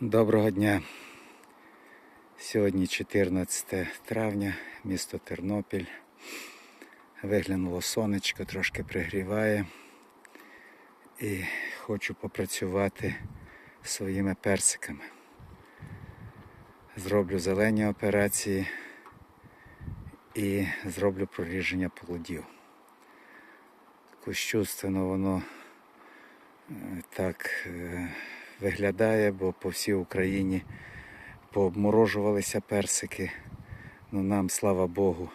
Доброго дня. Сьогодні 14 травня, місто Тернопіль. Виглянуло сонечко, трошки пригріває. І хочу попрацювати своїми персиками. Зроблю зелені операції і зроблю проріження плодів. Кощувственно воно е, так е, виглядає, бо по всій Україні пообморожувалися персики. Ну нам, слава Богу,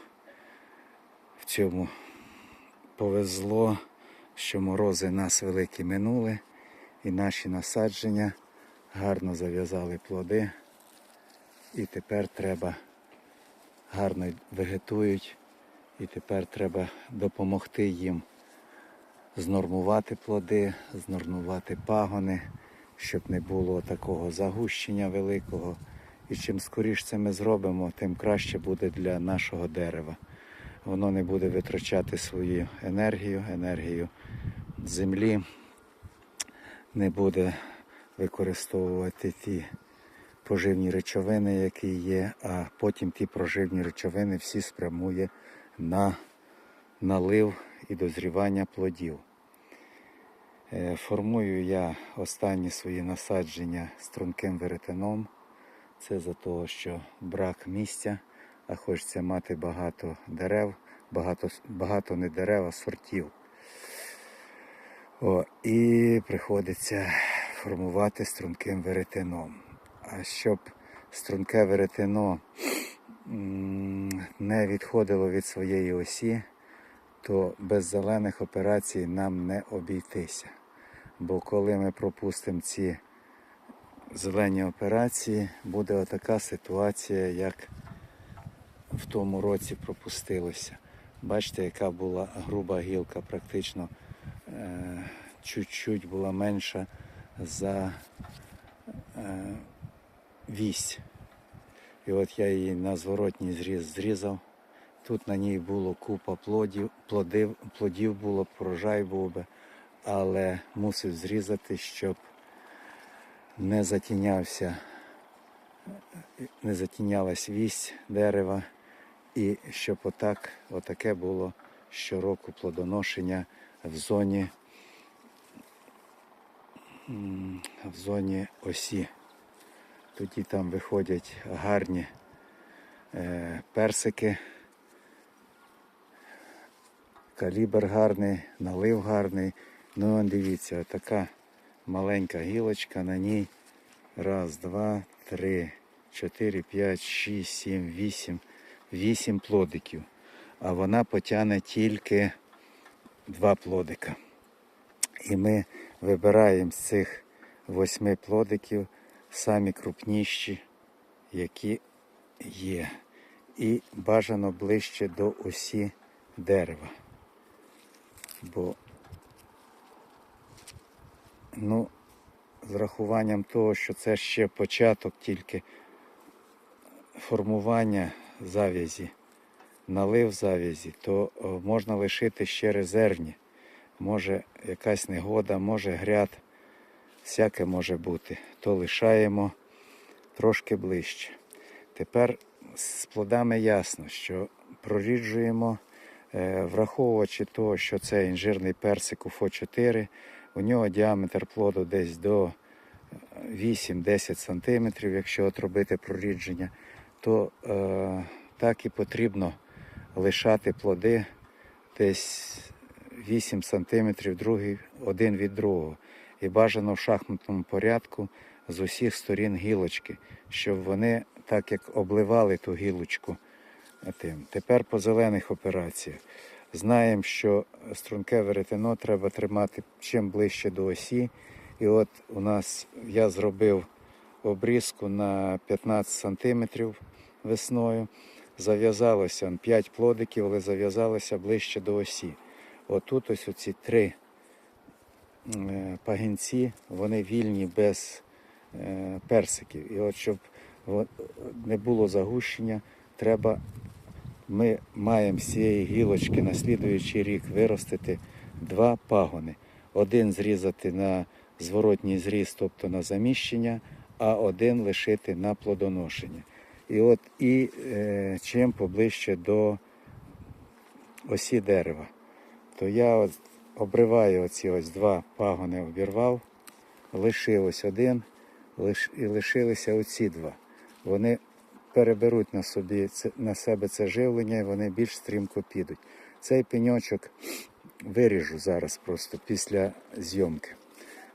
в цьому повезло, що морози нас великі минули, і наші насадження гарно зав'язали плоди. І тепер треба гарно вегетують, і тепер треба допомогти їм знормувати плоди, знормувати пагони, щоб не було такого загущення великого. І чим скоріше це ми зробимо, тим краще буде для нашого дерева. Воно не буде витрачати свою енергію, енергію землі, не буде використовувати ті поживні речовини, які є, а потім ті поживні речовини всі спрямує на налив і дозрівання плодів. Е, Формую я останні свої насадження струнким веретеном. Це за того, що брак місця, а хочеться мати багато дерев, багато, багато не дерев, а сортів. О, і приходиться формувати струнким веретеном. А щоб струнке веретено не відходило від своєї осі, то без зелених операцій нам не обійтися. Бо коли ми пропустимо ці зелені операції, буде отака ситуація, як в тому році пропустилося. Бачите, яка була груба гілка, практично е, чуть-чуть була менша за е, вісь. І от я її на зворотній зріз зрізав. Тут на ній було купа плодів, плодів, плодів було, прожай був би, але мусив зрізати, щоб не затінявся, не затінялась вісь дерева, і щоб отак, отаке було щороку плодоношення в зоні, в зоні осі. Тоді там виходять гарні е, персики, калібр гарний, налив гарний. Ну, дивіться, така маленька гілочка, на ній раз, два, три, чотири, п'ять, шість, сім, вісім, вісім плодиків. А вона потягне тільки два плодика. І ми вибираємо з цих восьми плодиків самі крупніші, які є. І бажано ближче до осі дерева. Бо ну, з рахуванням того, що це ще початок тільки формування завязі, налив завязі, то можна лишити ще резервні. Може якась негода, може гряд, всяке може бути. То лишаємо трошки ближче. Тепер з плодами ясно, що проріджуємо, е, враховуючи того, що це інжирний персик уфо 4 у нього діаметр плоду десь до 8-10 см, якщо от робити прорідження, то е, так і потрібно лишати плоди десь 8 см другий один від другого. І бажано в шахматному порядку з усіх сторін гілочки, щоб вони так як обливали ту гілочку. Тим. Тепер по зелених операціях. Знаємо, що струнке веретено треба тримати чим ближче до осі. І от у нас я зробив обрізку на 15 сантиметрів весною. Зав'язалося 5 плодиків, але зав'язалося ближче до осі. Отут ось оці три е, пагінці, вони вільні без е, персиків. І от щоб не було загущення, треба ми маємо з цієї гілочки на слідуючий рік виростити два пагони. Один зрізати на зворотній зріз, тобто на заміщення, а один лишити на плодоношення. І от і е, чим поближче до осі дерева, то я от обриваю оці ось два пагони, обірвав, лишилось один, лиш, і лишилися оці два. Вони переберуть на, собі, на себе це живлення і вони більш стрімко підуть. Цей пеньочок виріжу зараз просто після зйомки.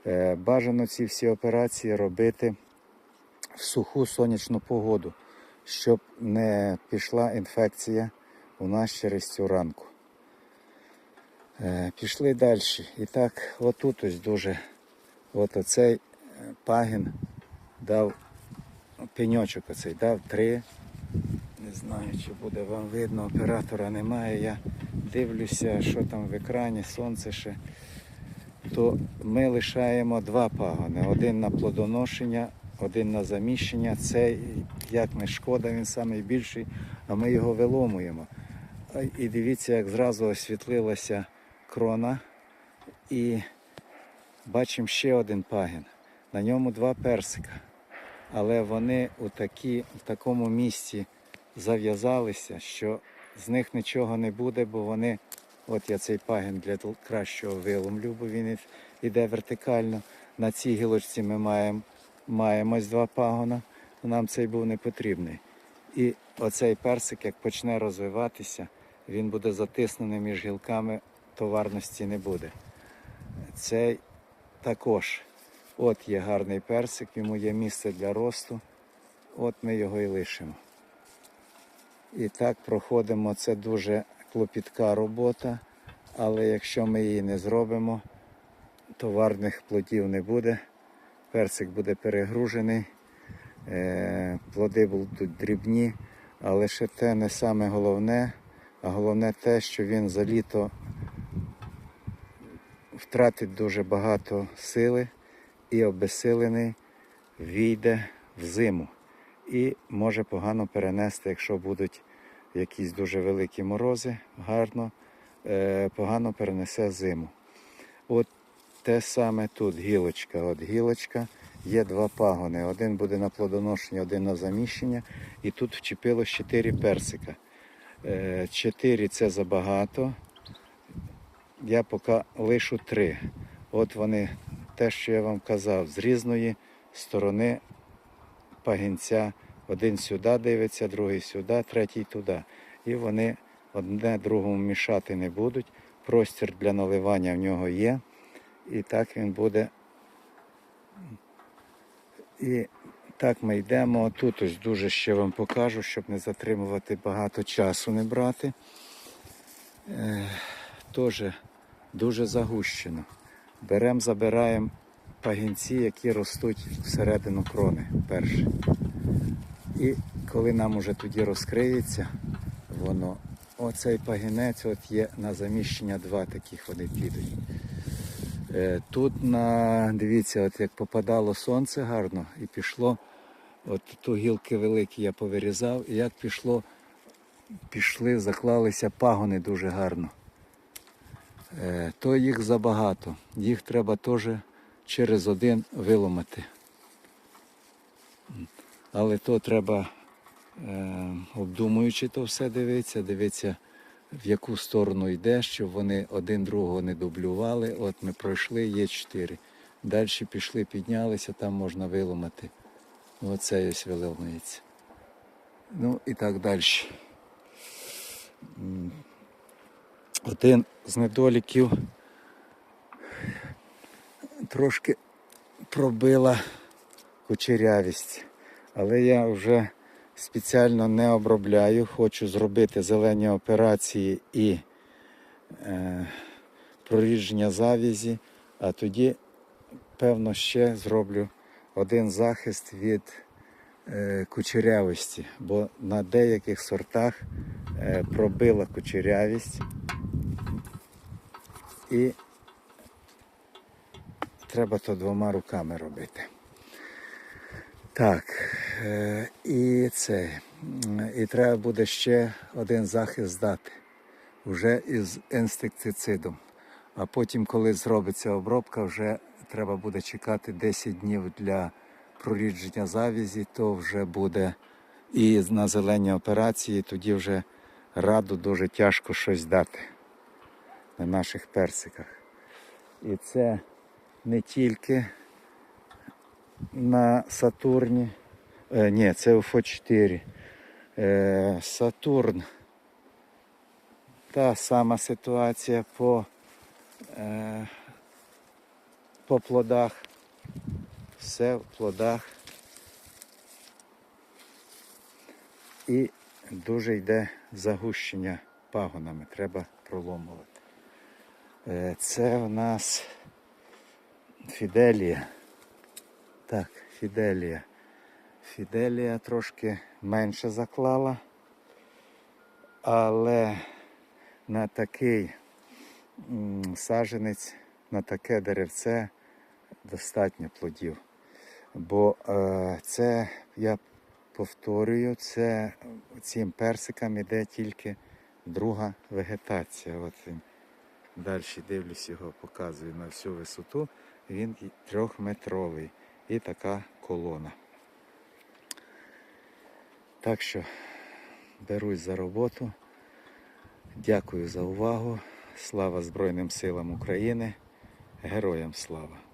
Е, бажано ці всі операції робити в суху сонячну погоду, щоб не пішла інфекція у нас через цю ранку. Е, Пішли далі. І так, отут ось дуже, от оцей е, пагін дав пеньочок оцей дав три. Не знаю, чи буде вам видно, оператора немає. Я дивлюся, що там в екрані, сонце ще. То ми лишаємо два пагони. Один на плодоношення, один на заміщення. Цей, як не шкода, він найбільший, а ми його виломуємо. І дивіться, як зразу освітлилася крона. І бачимо ще один пагін. На ньому два персика. Але вони у такі, в такому місці зав'язалися, що з них нічого не буде, бо вони, от я цей пагін для кращого виломлю, бо він іде вертикально. На цій гілочці ми маємо, маємо ось два пагона, нам цей був не потрібний. І оцей персик, як почне розвиватися, він буде затиснений між гілками, товарності не буде. Цей також. От є гарний персик, йому є місце для росту. От ми його і лишимо. І так проходимо. Це дуже клопітка робота, але якщо ми її не зробимо, товарних плодів не буде. Персик буде перегружений, е, плоди будуть дрібні, але ще те не саме головне, а головне те, що він за літо втратить дуже багато сили і обезсилений війде в зиму. І може погано перенести, якщо будуть якісь дуже великі морози, гарно, е, погано перенесе зиму. От те саме тут гілочка. От гілочка, є два пагони. Один буде на плодоношення, один на заміщення. І тут вчепилось чотири персика. Е, Чотири це забагато. Я поки лишу три. От вони, те, що я вам казав, з різної сторони пагінця. Один сюди дивиться, другий сюди, третій туди. І вони одне другому мішати не будуть. Простір для наливання в нього є. І так він буде. І так ми йдемо. Тут ось дуже ще вам покажу, щоб не затримувати багато часу не брати. Е, Теж дуже загущено. Беремо, забираємо пагінці, які ростуть всередину крони перші. І коли нам уже тоді розкриється, воно, оцей пагінець от є на заміщення два таких вони підуть. Е, Тут на, дивіться, от як попадало сонце гарно і пішло, от ту гілки великі я повирізав, і як пішло, пішли, заклалися пагони дуже гарно. Е, То їх забагато. Їх треба теж через один виломати. Але то треба, е, обдумуючи то все дивитися, дивитися, в яку сторону йде, щоб вони один другого не дублювали. От ми пройшли, є чотири. Далі пішли, піднялися, там можна виломати. Оце ось виломується. Ну і так далі. Один з недоліків трошки пробила кучерявість. Але я вже спеціально не обробляю. Хочу зробити зелені операції і е, прорідження завізі, а тоді, певно, ще зроблю один захист від е, кучерявості, бо на деяких сортах е, пробила кучерявість і треба то двома руками робити. Так, е, і це. І треба буде ще один захист дати. Вже із інсектицидом. А потім, коли зробиться обробка, вже треба буде чекати 10 днів для прорідження завязі, то вже буде і на зелені операції, тоді вже раду дуже тяжко щось дати на наших персиках. І це не тільки на Сатурні. Е, ні, це УФО 4. Е, Сатурн. Та сама ситуація по, е, по плодах. Все в плодах. І дуже йде загущення пагонами. Треба проломувати. Е, Це у нас Фіделія. Так, Фіделія. Фіделія трошки менше заклала, але на такий м, саджанець, на таке деревце достатньо плодів. Бо е, це, я повторюю, це цим персикам іде тільки друга вегетація. От він далі дивлюсь його, показую на всю висоту. Він трьохметровий. І така колона. Так що берусь за роботу. Дякую за увагу. Слава Збройним силам України. Героям слава!